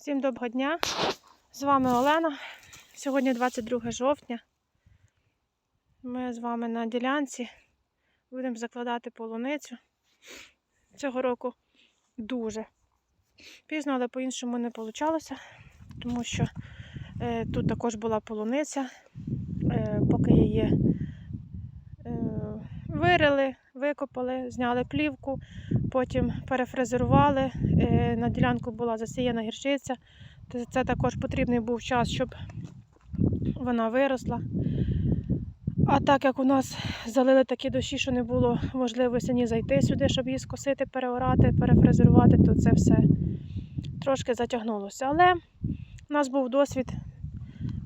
Всім доброго дня! З вами Олена. Сьогодні 22 жовтня. Ми з вами на ділянці будемо закладати полуницю. Цього року дуже пізно, але по-іншому не вийшло, тому що е, тут також була полуниця. Е, поки її е, вирили, викопали, зняли плівку, потім перефрезерували. Е, на ділянку була засіяна гірчиця. Це також потрібний був час, щоб вона виросла. А так як у нас залили такі дощі, що не було можливості ні зайти сюди, щоб її скосити, переорати, перефрезерувати, то це все трошки затягнулося. Але у нас був досвід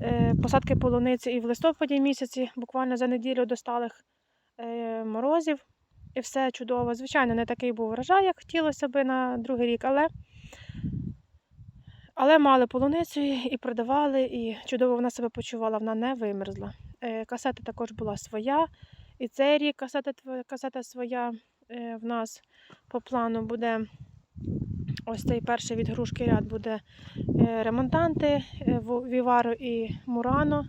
е, посадки полуниці і в листопаді місяці, буквально за неділю до сталих е, морозів. І все чудово. Звичайно, не такий був врожай, як хотілося би на другий рік, але, але мали полуницю і продавали, і чудово вона себе почувала, вона не вимерзла. Е, Касета також була своя. І цей рік касета, касета своя е, в нас по плану буде. Ось цей перший від грушки ряд буде е, ремонтанти, Віваро і Мурано.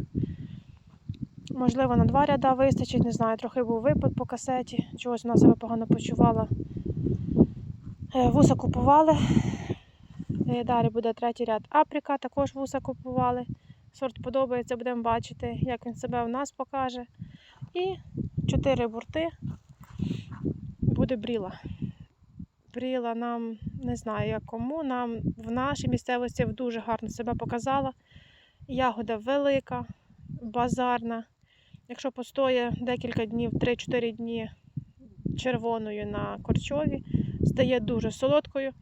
Можливо, на два ряда вистачить, не знаю, трохи був випад по касеті, чогось вона себе погано почувала. Е, Вуса купували. Е, Далі буде третій ряд Апріка, також вуса купували. Сорт подобається, будемо бачити, як він себе в нас покаже. І чотири бурти буде бріла. Бріла нам не знаю як кому. Нам в нашій місцевості дуже гарно себе показала. Ягода велика, базарна. Якщо постоє декілька днів, 3-4 дні червоною на корчові, стає дуже солодкою.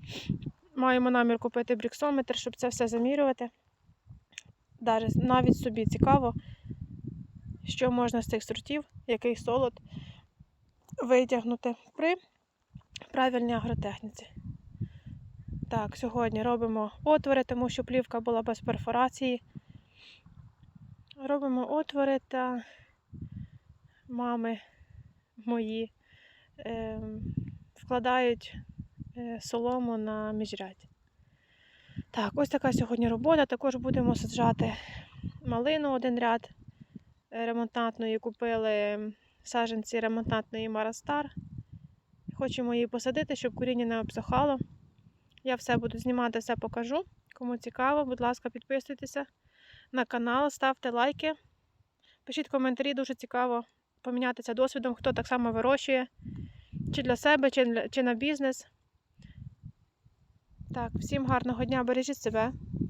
Маємо намір купити бріксометр, щоб це все замірювати. Навіть собі цікаво, що можна з цих сортів, який солод витягнути при правильній агротехніці. Так, сьогодні робимо отвори, тому що плівка була без перфорації. Робимо отвори та мами мої е, вкладають солому на міжрядь. Так, ось така сьогодні робота. Також будемо саджати малину один ряд ремонтантної. Купили саджанці ремонтантної Марастар. Хочемо її посадити, щоб коріння не обсохало. Я все буду знімати, все покажу. Кому цікаво, будь ласка, підписуйтеся на канал, ставте лайки. Пишіть коментарі, дуже цікаво помінятися досвідом, хто так само вирощує, чи для себе, чи, на бізнес. Так, всім гарного дня, бережіть себе.